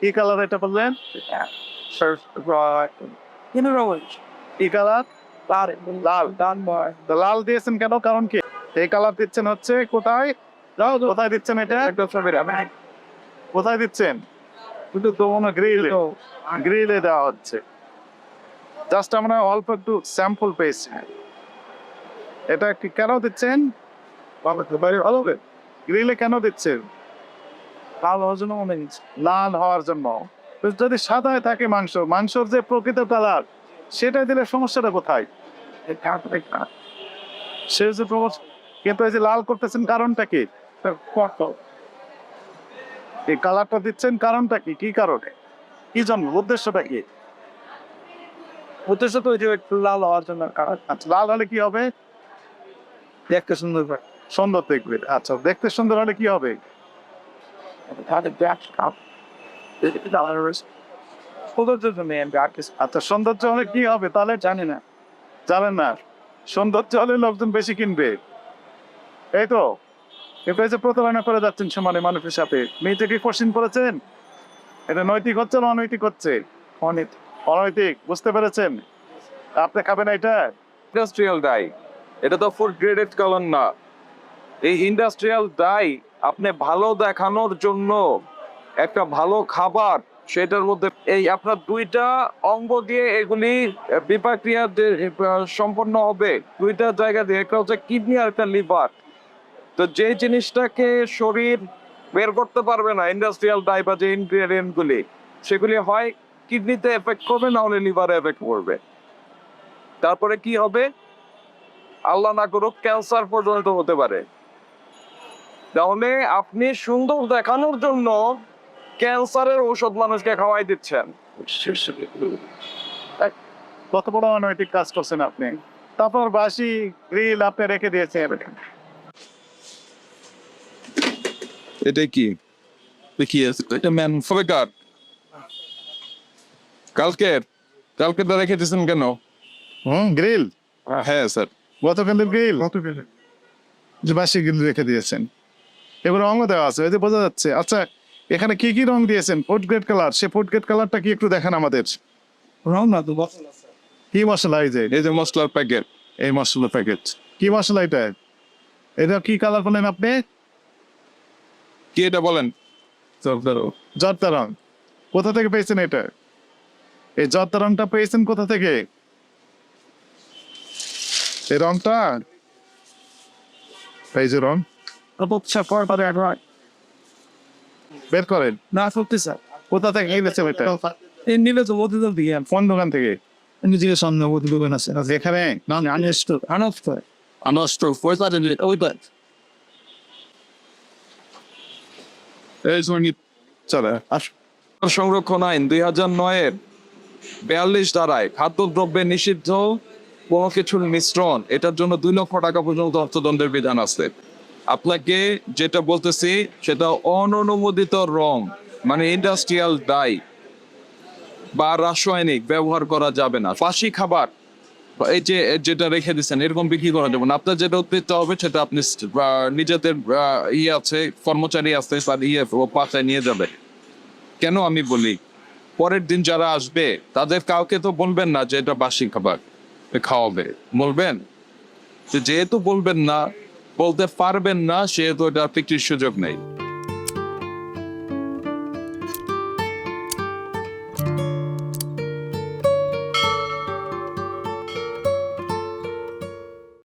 কি কালার এটা বললেন. কি কালার লাল দিয়েছেন কেন? কারণ কি? এই কালার দিচ্ছেন হচ্ছে কোথায়? কোথায় দিচ্ছেন এটা. কোথায় দিচ্ছেন? কিন্তু তো গ্রিলে গ্রিলে দেওয়া হচ্ছে। জাস্ট আমরা অল্প একটু স্যাম্পল পেয়েছি। এটা কি কেন দিচ্ছেন? গ্রিলে কেন দিচ্ছেন? How was the লাল হওয়ার জন্য। যদি সাদায় থাকে মাংস মাংসর যে প্রকৃত কালার সেটা দিলে সমস্যাটা কোথায়. সে যে কিন্তু এই যে লাল করতেছেন কারণটা কি? এই কালারটা দিচ্ছেন কারণটা কি? কি কারণে? কি জন্য? উদ্দেশ্যটা কি? উদ্দেশ্য তো ওই যে একটু লাল হওয়ার জন্য আচ্ছা লাল হলে কি হবে? দেখতে সুন্দর সুন্দর দেখবে। আচ্ছা দেখতে সুন্দর হলে কি হবে? সৌন্দর্যের জন্য আমি ব্যাক আচ্ছা সৌন্দর্য হলে কি হবে তাহলে জানি না। জানেন না। সৌন্দর্য হলে লোকজন বেশি কিনবে। এই তো। কিন্তু যে প্রতারণা করে যাচ্ছেন সমানে মানুষের সাথে। মেয়েটা কি কোশ্চিন করেছেন এটা নৈতিক হচ্ছে না অনৈতিক হচ্ছে? অনেক। অনৈতিক বুঝতে পেরেছেন? আপনি খাবেন এটা? ইন্ডাস্ট্রিয়াল ডাই এটা তো ফুড গ্রেডেড কালার না। এই ইন্ডাস্ট্রিয়াল ডাই আপনি ভালো দেখানোর জন্য একটা ভালো খাবার, সেটার মধ্যে এই আপনার দুইটা অঙ্গ দিয়ে এগুলি বিপাক্রিয়া সম্পন্ন হবে। দুইটা জায়গা দিয়ে, একটা হচ্ছে কিডনি আর একটা লিভার। তো যে জিনিসটাকে শরীর বের করতে পারবে না, ইন্ডাস্ট্রিয়াল বা যে ইনগ্রেডিয়েন্ট গুলি সেগুলি হয় কিডনিতে এফেক্ট করবে না হলে লিভারে এফেক্ট করবে তারপরে কি হবে? আল্লাহ না করুক, ক্যান্সার পর্যন্ত হতে পারে। তাহলে আপনি সুন্দর দেখানোর জন্য ক্যান্সারের ঔষধ মানুষকে খাওয়াই দিচ্ছেন। কত বড় অনৈতিক কাজ করছেন আপনি? তারপর বাসি গ্রিল আপনি রেখে দিয়েছেন এটা কি? কি এটা ম্যান ফবেকার কালকের কালকে তো রেখে দিয়েছেন কেন? হুম গ্রিল? হ্যাঁ স্যার। গতকালের গ্রিল? যে বাসি গ্রিল রেখে দিয়েছেন। এবার রঙও দেওয়া আছে এই যে বোঝা যাচ্ছে। আচ্ছা এখানে কি কি রং দিয়েছেন? ফুড গ্রেড কালার সে ফুড গ্রেড কালারটা কি একটু দেখান আমাদের। রং না তো কি মশলা এই যে? এই যে মশলার প্যাকেট এই মশলা প্যাকেট কি মশলা এটা? এটা কি কালার বলেন আপনি? কি এটা বলেন? জর্দা রং। কোথা থেকে পেয়েছেন এটা? এই জর্দা রংটা পেয়েছেন কোথা থেকে? এই রংটা? এই যে রং। আচ্ছা পর পরে একবার বের করেন। না সত্যি স্যার কোথা থেকে এনেছেন এটা এই নিলে তো তো দিয়ে কোন দোকান থেকে? নিজের সামনে দোকান আছে না না আনেস্টো আনস্টো ফোর্থ আদে ওই বাট এই চলে সংরক্ষণ আইন দুই হাজার নয়ের বিয়াল্লিশ ধারায় খাদ্যদ্রব্যে নিষিদ্ধ কোনো কিছুর মিশ্রণ। এটার জন্য দুই লক্ষ টাকা পর্যন্ত অর্থদণ্ডের বিধান আছে। আপনাকে যেটা বলতেছি, সেটা অননুমোদিত রং মানে ইন্ডাস্ট্রিয়াল ডাই বা রাসায়নিক ব্যবহার করা যাবে না। ফাঁসি খাবার, এই যে, যেটা রেখে দিচ্ছেন, এরকম বিক্রি করা যাবে না। আপনার যেটা উদ্বৃত্ত হবে, সেটা আপনি নিজেদের ইয়ে আছে, কর্মচারী আছে, তার ইয়ে পাশায় নিয়ে যাবে। কেন আমি বলি? পরের দিন যারা আসবে, তাদের কাউকে তো বলবেন না যে এটা বাসি খাবার খাওয়াবে। বলবেন? যেহেতু বলবেন না বলতে পারবেন না সেহেতু এটা বিক্রির সুযোগ নেই।